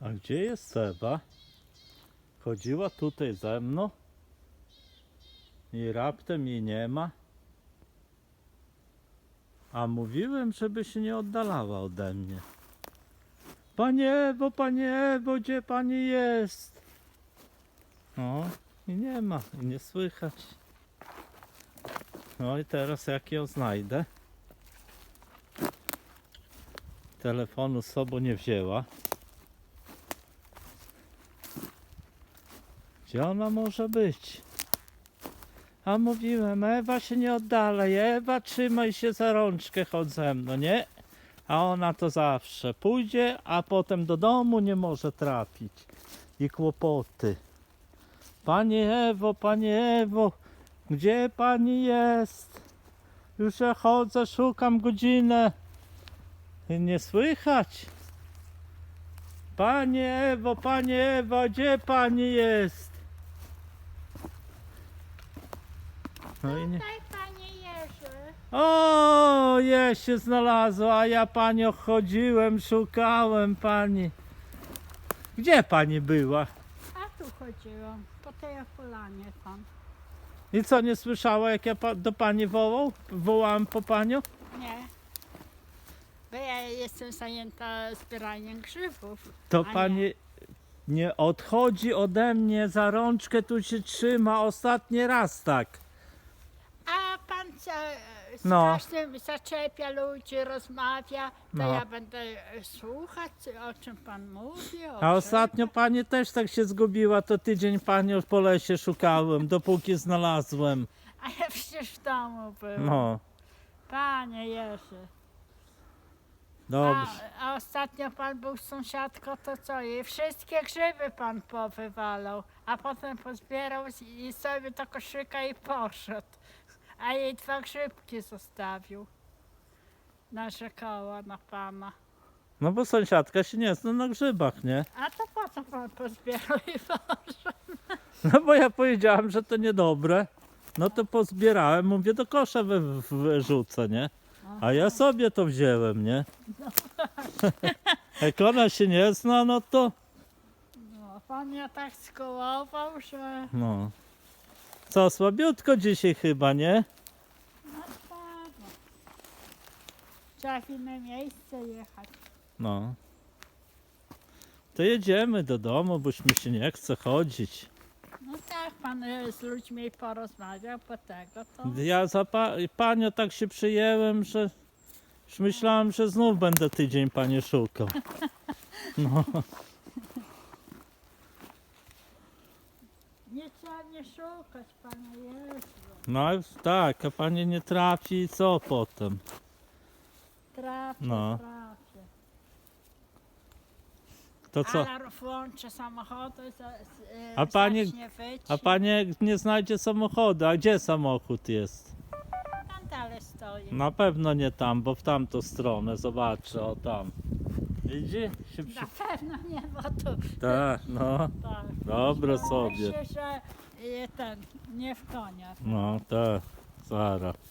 A gdzie jest Seba? Chodziła tutaj ze mną i raptem jej nie ma. A mówiłem, żeby się nie oddalała ode mnie. Panie Ewo, panie Ewo, gdzie pani jest? No i nie ma, i nie słychać. No i teraz jak ją znajdę? Telefonu z sobą nie wzięła. Gdzie ona może być? A mówiłem, Ewa się nie oddalaj, Ewa trzymaj się za rączkę, chodź ze mną, nie? A ona to zawsze pójdzie, a potem do domu nie może trafić. I kłopoty. Panie Ewo, panie Ewo, gdzie pani jest? Już ja chodzę, szukam godzinę. I Nie słychać. Panie Ewo, panie Ewo, gdzie pani jest? No i nie. Tutaj panie Jerzy. O, je się znalazło, a ja panią chodziłem, szukałem pani. Gdzie pani była? A tu chodziłam, po tej polanie tam. I co, nie słyszała jak ja pa- do pani wołał? Wołałem po panią? Nie. Bo ja jestem zajęta zbieraniem grzybów. To A nie. pani nie odchodzi ode mnie za rączkę, tu się trzyma ostatni raz tak. A pan co, z No. każdym zaczepia ludzi, rozmawia, to No. ja będę e, słuchać, o czym pan mówi. O A czym. ostatnio pani też tak się zgubiła, to tydzień panią po lesie szukałem, dopóki znalazłem. A ja przecież w domu byłam. No, Panie Jerzy. dobrze. A, a ostatnio pan był z sąsiadką, to co? I wszystkie grzyby pan powywalał, a potem pozbierał z- i sobie do koszyka i poszedł. A jej dwa grzybki zostawił. Narzekała na pana. No bo sąsiadka się nie zna na grzybach, nie? A to po co pan pozbierał i? No bo ja powiedziałem, że to niedobre. No to pozbierałem, mówię do kosza wy, wyrzucę, nie? A ja sobie to wziąłem, nie? Jak ona się nie zna, no to No, pan mnie tak skołował, że... no. Co, słabiutko dzisiaj chyba, nie? No tak. Trzeba w inne miejsce jechać. No. To jedziemy do domu, boś mi się nie chce chodzić. No tak, pan e, z ludźmi porozmawiał po tego, to... Ja za pa panią tak się przyjęłem, że już myślałem, że znów będę tydzień pani szukał. No. Nie szukać, panie Jezu. No tak, a pani nie trafi i co potem? Trafię, No. trafię. To co? Alarm włączę samochody, za, z, e, A pani- zacznie wyć. A pani nie znajdzie samochodu, a gdzie samochód jest? Tam dalej stoi. Na pewno nie tam, bo w tamtą stronę, zobaczę, o tam. Widzi? Się przy... Na pewno nie, bo tu... Tak, no, Tak. Boję sobie. się, że e, ten, nie w konia. No, tak, zaraz.